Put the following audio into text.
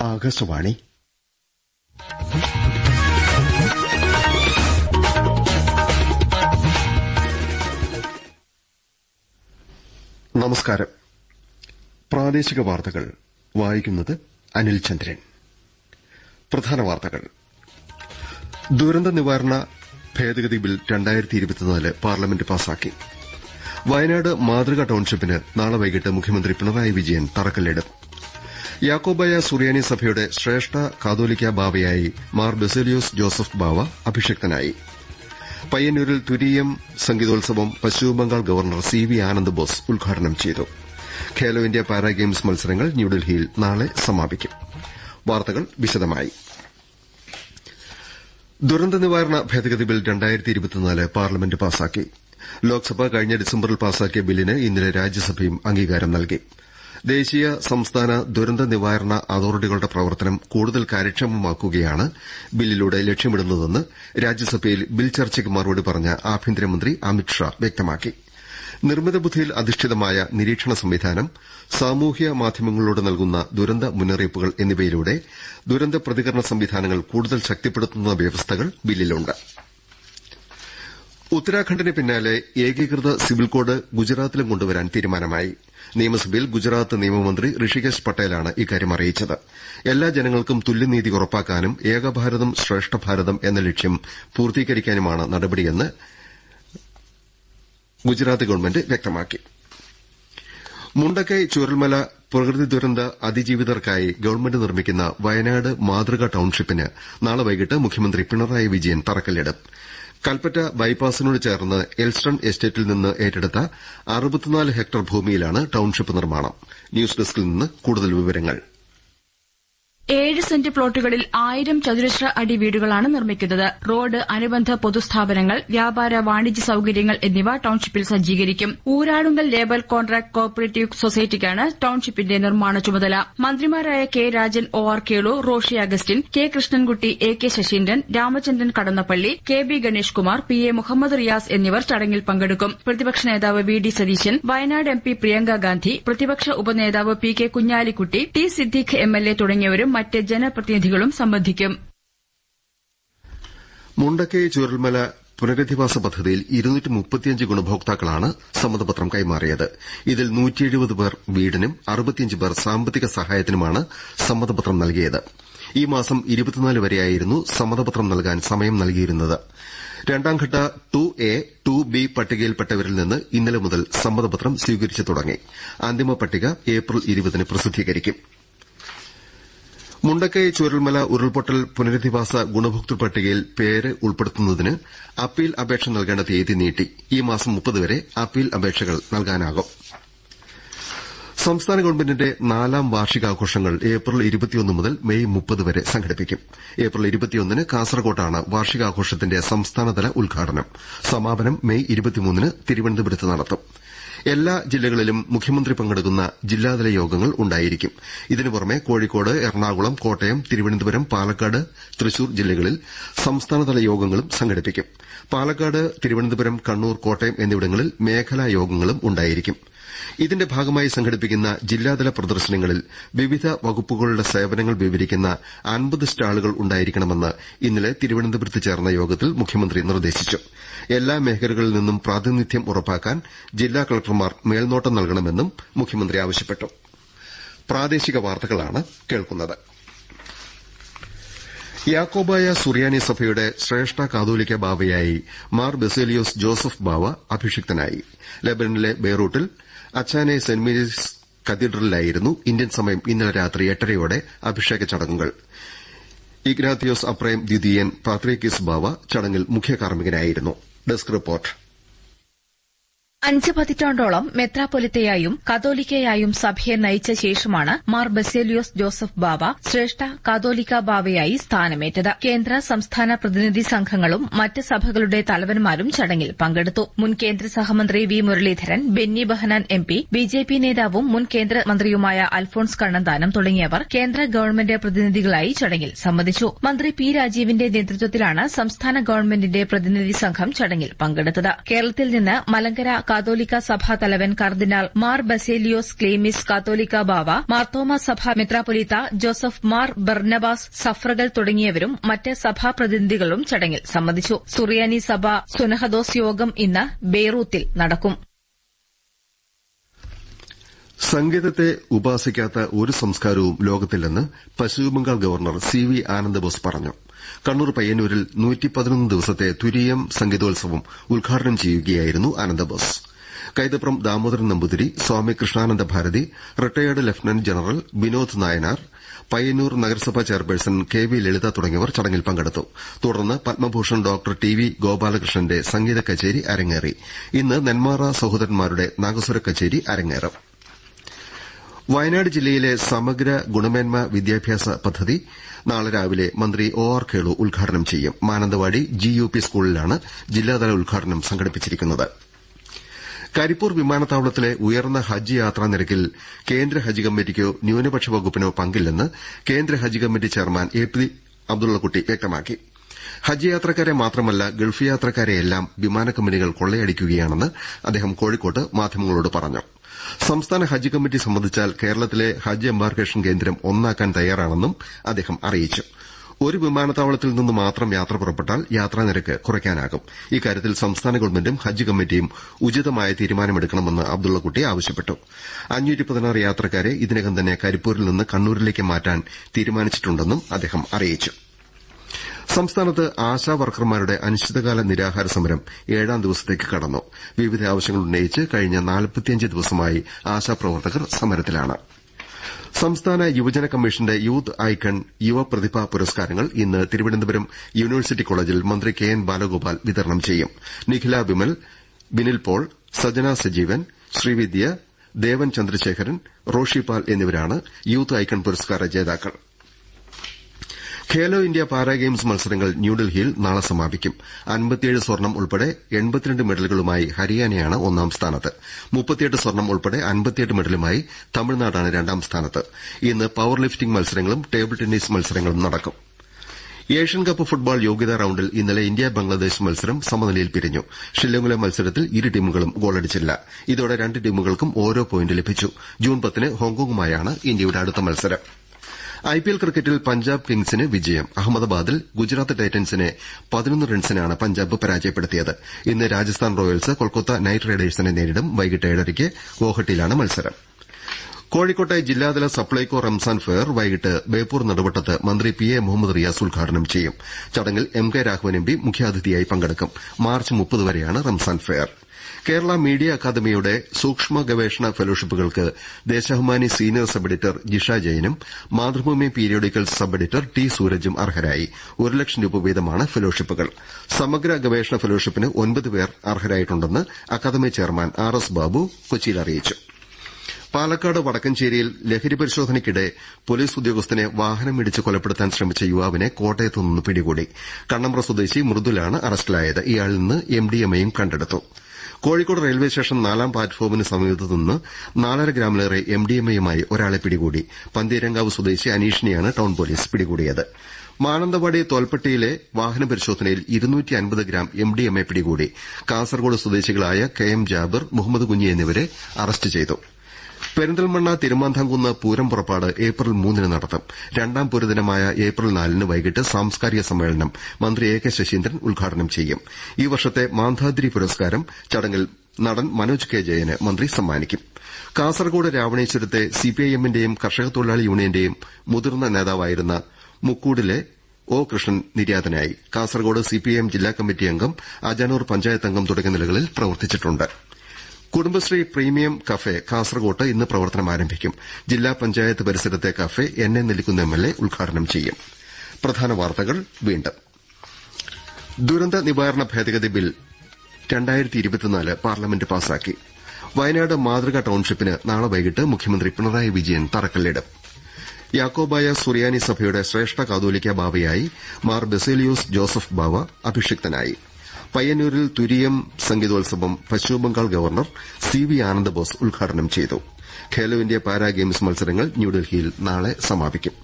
ആകാശവാണി. നമസ്കാരം. പ്രാദേശിക വാർത്തകൾ. വായിക്കുന്നത് അനിൽ ചന്ദ്രൻ. പ്രധാന വാർത്തകൾ. ദുരന്ത നിവാരണ ഭേദഗതി ബിൽ രണ്ടായിരത്തി ഇരുപത്തിനാല് പാർലമെന്റ് പാസാക്കി. വയനാട് മാതൃക ടൌൺഷിപ്പിന് നാളെ വൈകിട്ട് മുഖ്യമന്ത്രി പിണറായി വിജയൻ തറക്കല്ലിടും. യാക്കോബായ സുറിയാനി സഭയുടെ ശ്രേഷ്ഠ കാതോലിക്ക ബാവയായി മാർ ബെസേലിയോസ് ജോസഫ് ബാവ അഭിഷിക്തനായി. പയ്യന്നൂരിൽ Thureeyam സംഗീതോത്സവം Paschimabangal governor C V Anand Bose ഉദ്ഘാടനം ചെയ്തു. ഖേലോ ഇന്ത്യ പാരാ ഗെയിംസ് മത്സരങ്ങൾ ന്യൂഡൽഹിയിൽ നാളെ സമാപിക്കും. വാർത്തകൾ വിശദമായി. ദുരന്ത നിവാരണ ഭേദഗതി ബിൽ പാർലമെന്റ് പാസാക്കി. ലോക്സഭ കഴിഞ്ഞ ഡിസംബറിൽ പാസാക്കിയ ബില്ലിന് ഇന്നലെ രാജ്യസഭയും അംഗീകാരം നൽകി. ദേശീയ സംസ്ഥാന ദുരന്ത നിവാരണ അതോറിറ്റികളുടെ പ്രവർത്തനം കൂടുതൽ കാര്യക്ഷമമാക്കുകയാണ് ബില്ലിലൂടെ ലക്ഷ്യമിടുന്നതെന്ന് രാജ്യസഭയിൽ ബിൽ ചർച്ചയ്ക്ക് മറുപടി പറഞ്ഞ ആഭ്യന്തരമന്ത്രി അമിത്ഷാ വ്യക്തമാക്കി. നിർമ്മിത ബുദ്ധിയിൽ അധിഷ്ഠിതമായ നിരീക്ഷണ സംവിധാനം സാമൂഹ്യ മാധ്യമങ്ങളിലൂടെ നൽകുന്ന ദുരന്ത മുന്നറിയിപ്പുകൾ എന്നിവയിലൂടെ ദുരന്ത പ്രതികരണ സംവിധാനങ്ങൾ കൂടുതൽ ശക്തിപ്പെടുത്തുന്ന വ്യവസ്ഥകൾ ബില്ലിലുണ്ട്. ഉത്തരാഖണ്ഡിന് പിന്നാലെ ഏകീകൃത സിവിൽ കോഡ് ഗുജറാത്തിലും കൊണ്ടുവരാൻ തീരുമാനമായി. നിയമസഭയിൽ ഗുജറാത്ത് നിയമമന്ത്രി ഋഷികേശ് പട്ടേലാണ് ഇക്കാര്യം അറിയിച്ചത്. എല്ലാ ജനങ്ങൾക്കും തുല്യനീതി ഉറപ്പാക്കാനും ഏകഭാരതം ശ്രേഷ്ഠ ഭാരതം എന്ന ലക്ഷ്യം പൂർത്തീകരിക്കാനുമാണ് നടപടിയെന്ന് ഗുജറാത്ത് ഗവൺമെന്റ് വ്യക്തമാക്കി. മുണ്ടക്കൈ ചുരൽമല പ്രകൃതി ദുരന്ത അതിജീവിതർക്കായി ഗവൺമെന്റ് നിർമ്മിക്കുന്ന വയനാട് മാതൃക ടൌൺഷിപ്പിന് നാളെ വൈകിട്ട് മുഖ്യമന്ത്രി പിണറായി വിജയൻ തറക്കല്ലിടും. കൽപ്പറ്റ ബൈപ്പാസിനോട് ചേർന്ന് എൽസ്റ്റൺ എസ്റ്റേറ്റിൽ നിന്ന് ഏറ്റെടുത്ത ഹെക്ടർ ഭൂമിയിലാണ് ടൌൺഷിപ്പ് നിർമ്മാണം. ന്യൂസ് ഡെസ്കിൽ നിന്ന് കൂടുതൽ വിവരങ്ങൾ. ഏഴ് സെന്റ് പ്ലോട്ടുകളിൽ ആയിരം ചതുരശ്ര അടി വീടുകളാണ് നിർമ്മിക്കുന്നത്. റോഡ് അനുബന്ധ പൊതുസ്ഥാപനങ്ങൾ വ്യാപാര വാണിജ്യ സൌകര്യങ്ങൾ എന്നിവ ടൌൺഷിപ്പിൽ സജ്ജീകരിക്കും. ഊരാളുങ്കൽ ലേബർ കോൺട്രാക്ട് കോഓപ്പറേറ്റീവ് സൊസൈറ്റിക്കാണ് ടൌൺഷിപ്പിന്റെ നിർമ്മാണ ചുമതല. മന്ത്രിമാരായ K Rajan O R Kelu Roshi Augustine K Krishnankutty A K Saseendran Ramachandran Kadannappally K B Ganesh Kumar P A Muhammad Riyas എന്നിവർ ചടങ്ങിൽ പങ്കെടുക്കും. പ്രതിപക്ഷ നേതാവ് V D Satheesan Wayanad M P Priyanka Gandhi പ്രതിപക്ഷ ഉപനേതാവ് P K Kunhalikutty T Siddique M L A തുടങ്ങിയവരും മറ്റ് ജനപ്രതിനിധികളും സംബന്ധിക്കും. മുണ്ടക്കൈ ചുരൽമല പുനരധിവാസ പദ്ധതിയിൽ ഇരുന്നൂറ്റി ഗുണഭോക്താക്കളാണ് സമ്മതപത്രം കൈമാറിയത്. ഇതിൽ പേർ വീടിനും അറുപത്തിയഞ്ച് പേർ സാമ്പത്തിക സഹായത്തിനുമാണ് സമ്മതപത്രം നൽകിയത്. ഈ മാസം ഇരുപത്തിനാല് വരെയായിരുന്നു സമ്മതപത്രം നൽകാൻ സമയം നൽകിയിരുന്നത്. രണ്ടാംഘട്ട ടു എ ടു ബി പട്ടികയിൽപ്പെട്ടവരിൽ നിന്ന് ഇന്നലെ മുതൽ സമ്മതപത്രം സ്വീകരിച്ചു തുടങ്ങി. അന്തിമ പട്ടിക ഏപ്രിൽ ഇരുപതിന് പ്രസിദ്ധീകരിക്കും. മുണ്ടക്കൈ ചൂരൽമല ഉരുൾപൊട്ടൽ പുനരധിവാസ ഗുണഭോക്തൃ പട്ടികയിൽ പേര് ഉൾപ്പെടുത്തുന്നതിന് അപ്പീൽ അപേക്ഷ നൽകേണ്ട തീയതി നീട്ടി. ഈ മാസം വരെ അപ്പീൽ അപേക്ഷകൾ നൽകാനാകും. സംസ്ഥാന ഗവൺമെന്റിന്റെ നാലാം വാർഷികാഘോഷങ്ങൾ ഏപ്രിൽ മുതൽ മെയ് വരെ സംഘടിപ്പിക്കും. ഏപ്രിൽ ന് കാസർകോട്ടാണ് വാർഷികാഘോഷത്തിന്റെ സംസ്ഥാനതല ഉദ്ഘാടനം. സമാപനം മെയ് ന് തിരുവനന്തപുരത്ത് നടത്തും. എല്ലാ ജില്ലകളിലും മുഖ്യമന്ത്രി പങ്കെടുക്കുന്ന ജില്ലാതല യോഗങ്ങൾ ഉണ്ടായിരിക്കും. ഇതിനു പുറമെ കോഴിക്കോട് എറണാകുളം കോട്ടയം തിരുവനന്തപുരം പാലക്കാട് തൃശൂർ ജില്ലകളിൽ സംസ്ഥാനതല യോഗങ്ങളും സംഘടിപ്പിക്കും. പാലക്കാട് തിരുവനന്തപുരം കണ്ണൂർ കോട്ടയം എന്നിവിടങ്ങളിൽ മേഖലാ യോഗങ്ങളും ഉണ്ടായിരിക്കും. ഇതിന്റെ ഭാഗമായി സംഘടിപ്പിക്കുന്ന ജില്ലാതല പ്രദർശനങ്ങളിൽ വിവിധ വകുപ്പുകളുടെ സേവനങ്ങൾ വിവരിക്കുന്ന അൻപത് സ്റ്റാളുകൾ ഉണ്ടായിരിക്കണമെന്ന് ഇന്നലെ തിരുവനന്തപുരത്ത് ചേർന്ന യോഗത്തിൽ മുഖ്യമന്ത്രി നിർദ്ദേശിച്ചു. എല്ലാ മേഖലകളിൽ നിന്നും പ്രാതിനിധ്യം ഉറപ്പാക്കാൻ ജില്ലാ കളക്ടർമാർ മേൽനോട്ടം നൽകണമെന്നും മുഖ്യമന്ത്രി ആവശ്യപ്പെട്ടു. യാക്കോബായ സുറിയാനി സഭയുടെ ശ്രേഷ്ഠ കാതോലിക്ക ബാവയായി മാർ ബെസേലിയോസ് ജോസഫ് ബാവ അഭിഷിക്തനായി. ലബനനിലെ ബെയ്റൂട്ടിൽ അച്ചാനെ സെന്റ് മേരീസ് കത്തീഡ്രലിലായിരുന്നു ഇന്ത്യൻ സമയം ഇന്നലെ രാത്രി എട്ടരയോടെ അഭിഷേക ചടങ്ങുകൾ. ഇഗ്നാത്തിയോസ് അപ്രേം ദ്വിതീയൻ പാത്രേക്കിസ് ബാവ ചടങ്ങിൽ മുഖ്യ കാർമ്മികനായിരുന്നു ഡെസ്ക് റിപ്പോർട്ട്. അഞ്ച് പതിറ്റാണ്ടോളം മെത്രാപൊലിത്തയായും കതോലിക്കയായും സഭയെ നയിച്ച ശേഷമാണ് മാർ ബസേലിയോസ് ജോസഫ് ബാബ ശ്രേഷ്ഠ കാതോലിക്ക ബാബയായി സ്ഥാനമേറ്റത്. കേന്ദ്ര സംസ്ഥാന പ്രതിനിധി സംഘങ്ങളും മറ്റ് സഭകളുടെ തലവന്മാരും ചടങ്ങിൽ പങ്കെടുത്തു. മുൻ കേന്ദ്ര സഹമന്ത്രി V Muraleedharan Benny Behanan M P BJP നേതാവും മുൻ കേന്ദ്രമന്ത്രിയുമായ അൽഫോൺസ് കണ്ണന്താനം തുടങ്ങിയവർ കേന്ദ്ര ഗവൺമെന്റ് പ്രതിനിധികളായി ചടങ്ങിൽ സംബന്ധിച്ചു. മന്ത്രി പി രാജീവിന്റെ നേതൃത്വത്തിലാണ് സംസ്ഥാന ഗവൺമെന്റിന്റെ പ്രതിനിധി സംഘം ചടങ്ങിൽ പങ്കെടുത്തത്. കേരളത്തിൽ നിന്ന് മലങ്കര കാതോലിക്ക സഭാ തലവൻ കർദിനാൾ മാർ ബസേലിയോസ് ക്ലേമിസ് കാതോലിക്ക ബാവ മാർത്തോമ സഭാ മെത്രാപൊലീത്ത ജോസഫ് മാർ ബർണബാസ് സഫ്രകൾ തുടങ്ങിയവരും മറ്റ് സഭാ പ്രതിനിധികളും ചടങ്ങിൽ സംബന്ധിച്ചു. സുറിയാനി സഭ സുനഹദോസ് യോഗം ഇന്ന് ബെയ്റൂത്തിൽ നടക്കും. സംഗീതത്തെ ഉപാസിക്കാത്ത ഒരു സംസ്കാരവും ലോകത്തില്ലെന്ന് Paschim Bangal governor C V Ananda Bose പറഞ്ഞു. കണ്ണൂർ പയ്യന്നൂരിൽ ദിവസത്തെ തുരീയം സംഗീതോത്സവം ഉദ്ഘാടനം ചെയ്യുകയായിരുന്നു Ananda Bose. Kaithapram Damodaran Namboothiri Swami Krishnananda Bharathi retired lieutenant general Vinod Nayanar Payyanur നഗരസഭാ ചെയർപേഴ്സൺ കെ വി ലളിത തുടങ്ങിയവർ ചടങ്ങിൽ പങ്കെടുത്തു. തുടർന്ന് പത്മഭൂഷൺ ഡോക്ടർ ടി വി ഗോപാലകൃഷ്ണന്റെ സംഗീത കച്ചേരി അരങ്ങേറി. ഇന്ന് നെന്മാറ സഹോദരന്മാരുടെ നാഗസ്വര കച്ചേരി അരങ്ങേറും. വയനാട് ജില്ലയിലെ സമഗ്ര ഗുണമേന്മ വിദ്യാഭ്യാസ പദ്ധതി നാളെ രാവിലെ മന്ത്രി ഒ ആർ കേളു ഉദ്ഘാടനം ചെയ്യും. മാനന്തവാടി ജി യു പി സ്കൂളിലാണ് ജില്ലാതല ഉദ്ഘാടനം സംഘടിപ്പിച്ചിരിക്കുന്നത്. കരിപ്പൂർ വിമാനത്താവളത്തിലെ ഉയർന്ന ഹജ്ജ് യാത്രാ നിരക്കിൽ കേന്ദ്ര ഹജ്ജ് കമ്മിറ്റിക്കോ ന്യൂനപക്ഷ വകുപ്പിനോ പങ്കില്ലെന്ന് കേന്ദ്ര Haj committee chairman A P Abdullakutty വ്യക്തമാക്കി. ഹജ്ജ് യാത്രക്കാരെ മാത്രമല്ല ഗൾഫ് യാത്രക്കാരെയെല്ലാം വിമാന കമ്പനികൾ കൊള്ളയടിക്കുകയാണെന്ന് അദ്ദേഹം കോഴിക്കോട്ട് മാധ്യമങ്ങളോട് പറഞ്ഞു. സംസ്ഥാന ഹജ്ജ് കമ്മിറ്റി സംബന്ധിച്ചാൽ കേരളത്തിലെ ഹജ്ജ് എംബാർക്കേഷൻ കേന്ദ്രം ഒന്നാക്കാൻ തയ്യാറാണെന്നും അദ്ദേഹം അറിയിച്ചു. ഒരു വിമാനത്താവളത്തിൽ നിന്ന് മാത്രം യാത്ര പുറപ്പെട്ടാൽ യാത്രാനിരക്ക് കുറയ്ക്കാനാകും. ഇക്കാര്യത്തിൽ സംസ്ഥാന ഗവൺമെന്റും ഹജ്ജ് കമ്മിറ്റിയും ഉചിതമായ തീരുമാനമെടുക്കണമെന്ന് അബ്ദുള്ളക്കുട്ടി ആവശ്യപ്പെട്ടു. യാത്രക്കാരെ ഇതിനകം തന്നെ കരിപ്പൂരിൽ നിന്ന് കണ്ണൂരിലേക്ക് മാറ്റാൻ തീരുമാനിച്ചിട്ടുണ്ടെന്നും അദ്ദേഹം അറിയിച്ചു. സംസ്ഥാനത്ത് ആശാവർക്കർമാരുടെ അനിശ്ചിതകാല നിരാഹാര സമരം ഏഴാം ദിവസത്തേക്ക് കടന്നു. വിവിധ ആവശ്യങ്ങൾ ഉന്നയിച്ച് കഴിഞ്ഞ നാൽപ്പത്തിയഞ്ച് ദിവസമായി ആശാപ്രവർത്തകർ സമരത്തിലാണ്. സംസ്ഥാന യുവജന കമ്മീഷന്റെ യൂത്ത് ഐക്കൺ യുവ പ്രതിഭാ പുരസ്കാരങ്ങൾ ഇന്ന് തിരുവനന്തപുരം യൂണിവേഴ്സിറ്റി കോളേജിൽ മന്ത്രി കെ എൻ ബാലഗോപാൽ വിതരണം ചെയ്യും. നിഖില വിമൽ ബിനിൽ പോൾ സജന സജീവൻ ശ്രീവിദ്യ ദേവൻ ചന്ദ്രശേഖരൻ റോഷിപാൽ എന്നിവരാണ് യൂത്ത് ഐക്കൺ പുരസ്കാര ജേതാക്കൾ. ഖേലോ ഇന്ത്യ പാരാ ഗെയിംസ് മത്സരങ്ങൾ ന്യൂഡൽഹിയിൽ നാളെ സമാപിക്കും. അൻപത്തിയേഴ് സ്വർണം ഉൾപ്പെടെ എൺപത്തിരണ്ട് മെഡലുകളുമായി ഹരിയാനയാണ് ഒന്നാം സ്ഥാനത്ത്. മുപ്പത്തിയെട്ട് സ്വർണം ഉൾപ്പെടെ അൻപത്തിയെട്ട് മെഡലുമായി തമിഴ്നാടാണ് രണ്ടാം സ്ഥാനത്ത്. ഇന്ന് പവർ ലിഫ്റ്റിംഗ് മത്സരങ്ങളും ടേബിൾ ടെന്നീസ് മത്സരങ്ങളും നടക്കും. ഏഷ്യൻ കപ്പ് ഫുട്ബോൾ യോഗ്യതാ റൌണ്ടിൽ ഇന്നലെ ഇന്ത്യ ബംഗ്ലാദേശ് മത്സരം സമനിലയിൽ പിരിഞ്ഞു. ഷില്ലോങ്ങിലെ മത്സരത്തിൽ ഇരു ടീമുകളും ഗോളടിച്ചില്ല ഇതോടെ രണ്ട് ടീമുകൾക്കും ഓരോ പോയിന്റ് ലഭിച്ചു. ജൂൺ പത്തിന് ഹോങ്കോങ്ങുമായാണ് ഇന്ത്യയുടെ അടുത്ത മത്സരം. ഐപിഎൽ ക്രിക്കറ്റിൽ പഞ്ചാബ് കിങ്സിന് വിജയം. അഹമ്മദാബാദിൽ ഗുജറാത്ത് ടൈറ്റൻസിനെ പതിനൊന്ന് റൺസിനാണ് പഞ്ചാബ് പരാജയപ്പെടുത്തിയത്. ഇന്ന് രാജസ്ഥാൻ റോയൽസ് കൊൽക്കത്ത നൈറ്റ് റൈഡേഴ്സിനെ നേരിടും. വൈകിട്ട് ഏഴരയ്ക്ക് ഗോഹട്ടിയിലാണ് മത്സരം. കോഴിക്കോട്ടെ ജില്ലാതല സപ്ലൈകോ റംസാൻ ഫെയർ വൈകിട്ട് ബേപ്പൂർ നെടുവട്ടത്ത് മന്ത്രി പി എ മുഹമ്മദ് റിയാസ് ഉദ്ഘാടനം ചെയ്യും. ചടങ്ങിൽ M K Raghavan M P മുഖ്യാതിഥിയായി പങ്കെടുക്കും. മാർച്ച് വരെയാണ് റംസാൻ ഫെയർ. കേരള മീഡിയ അക്കാദമിയുടെ സൂക്ഷ്മ ഗവേഷണ ഫെലോഷിപ്പുകൾക്ക് Deshabhimani senior sub editor Jisha ജയനും Mathrubhumi periodical sub editor T സൂരജും അർഹരായി. ഒരു ലക്ഷം രൂപ വീതമാണ് ഫെലോഷിപ്പുകൾ. സമഗ്ര ഗവേഷണ ഫെലോഷിപ്പിന് ഒൻപത് പേർ അർഹരായിട്ടുണ്ടെന്ന് academy chairman R S Babu കൊച്ചിയിൽ അറിയിച്ചു. പാലക്കാട് വടക്കഞ്ചേരിയിൽ ലഹരി പരിശോധനയ്ക്കിടെ പോലീസ് ഉദ്യോഗസ്ഥനെ വാഹനം ഇടിച്ച് കൊലപ്പെടുത്താൻ ശ്രമിച്ച യുവാവിനെ കോട്ടയത്ത് നിന്ന് പിടികൂടി. കണ്ണമ്പ്ര സ്വദേശി മൃദുലാണ് അറസ്റ്റിലായത്. ഇയാളിൽ നിന്ന് എംഡിഎംഎയും കണ്ടെടുത്തു. കോഴിക്കോട് റെയിൽവേ സ്റ്റേഷൻ നാലാം പ്ലാറ്റ്ഫോമിന് സമീപത്തുനിന്ന് നാലര ഗ്രാമിലേറെ എംഡിഎംഎയുമായി ഒരാളെ പിടികൂടി പന്തീരങ്കാവ് സ്വദേശി അനീഷിനെയാണ് ടൌൺ പോലീസ് പിടികൂടിയത്. മാനന്തവാടി തോൽപ്പെട്ടിയിലെ വാഹന പരിശോധനയിൽ ഗ്രാം എംഡിഎംഎ പിടികൂടി. കാസർകോട് സ്വദേശികളായ കെ എം ജാബിർ മുഹമ്മദ് കുഞ്ഞി എന്നിവരെ അറസ്റ്റ് ചെയ്തു. പെരിന്തൽമണ്ണ തിരുമാന്താംകുന്ന് പൂരം പുറപ്പാട് ഏപ്രിൽ മൂന്നിന് നടത്തും. രണ്ടാം പൂരദിനമായ ഏപ്രിൽ നാലിന് വൈകിട്ട് സാംസ്കാരിക സമ്മേളനം മന്ത്രി എ കെ ശശീന്ദ്രൻ ഉദ്ഘാടനം ചെയ്യും. ഈ വർഷത്തെ മാന്ധാദ്രി പുരസ്കാരം ചടങ്ങിൽ നടൻ മനോജ് കെ ജയന് മന്ത്രി സമ്മാനിക്കും. കാസർകോട് രാവണേശ്വരത്തെ സിപിഐഎമ്മിന്റെയും കർഷക തൊഴിലാളി യൂണിയന്റെയും മുതിർന്ന നേതാവായിരുന്ന മുക്കൂടിലെ ഒ കൃഷ്ണൻ നിര്യാതനായി. കാസർകോട് സിപിഐഎം ജില്ലാ കമ്മിറ്റി അംഗം അജാനൂർ പഞ്ചായത്ത് അംഗം തുടങ്ങിയ നിലകളിൽ പ്രവർത്തിച്ചിട്ടുണ്ട്. കുടുംബശ്രീ പ്രീമിയം കഫേ കാസർകോട്ട് ഇന്ന് പ്രവർത്തനം ആരംഭിക്കും. ജില്ലാ പഞ്ചായത്ത് പരിസരത്തെ cafe N A Nellikkunnu A ഉദ്ഘാടനം ചെയ്യും. പ്രധാന വാർത്തകൾ വീണ്ടും. ദുരന്ത നിവാരണ ഭേദഗതി ബിൽ പാർലമെന്റ് പാസാക്കി. വയനാട് മാതൃക ടൌൺഷിപ്പിന് നാളെ വൈകിട്ട് മുഖ്യമന്ത്രി പിണറായി വിജയൻ തറക്കല്ലിടും. യാക്കോബായ സുറിയാനി സഭയുടെ ശ്രേഷ്ഠ കാതോലിക്ക ബാവയായി മാർ ബെസേലിയോസ് ജോസഫ് ബാവ അഭിഷിക്തനായി. പയ്യന്നൂരിൽ Thureeyam സംഗീതോത്സവം Paschimabangal governor C V Ananda Bose ഉദ്ഘാടനം ചെയ്തു. ഖേലോ ഇന്ത്യ പാരാ ഗെയിംസ് മത്സരങ്ങൾ ന്യൂഡൽഹിയിൽ നാളെ സമാപിക്കും.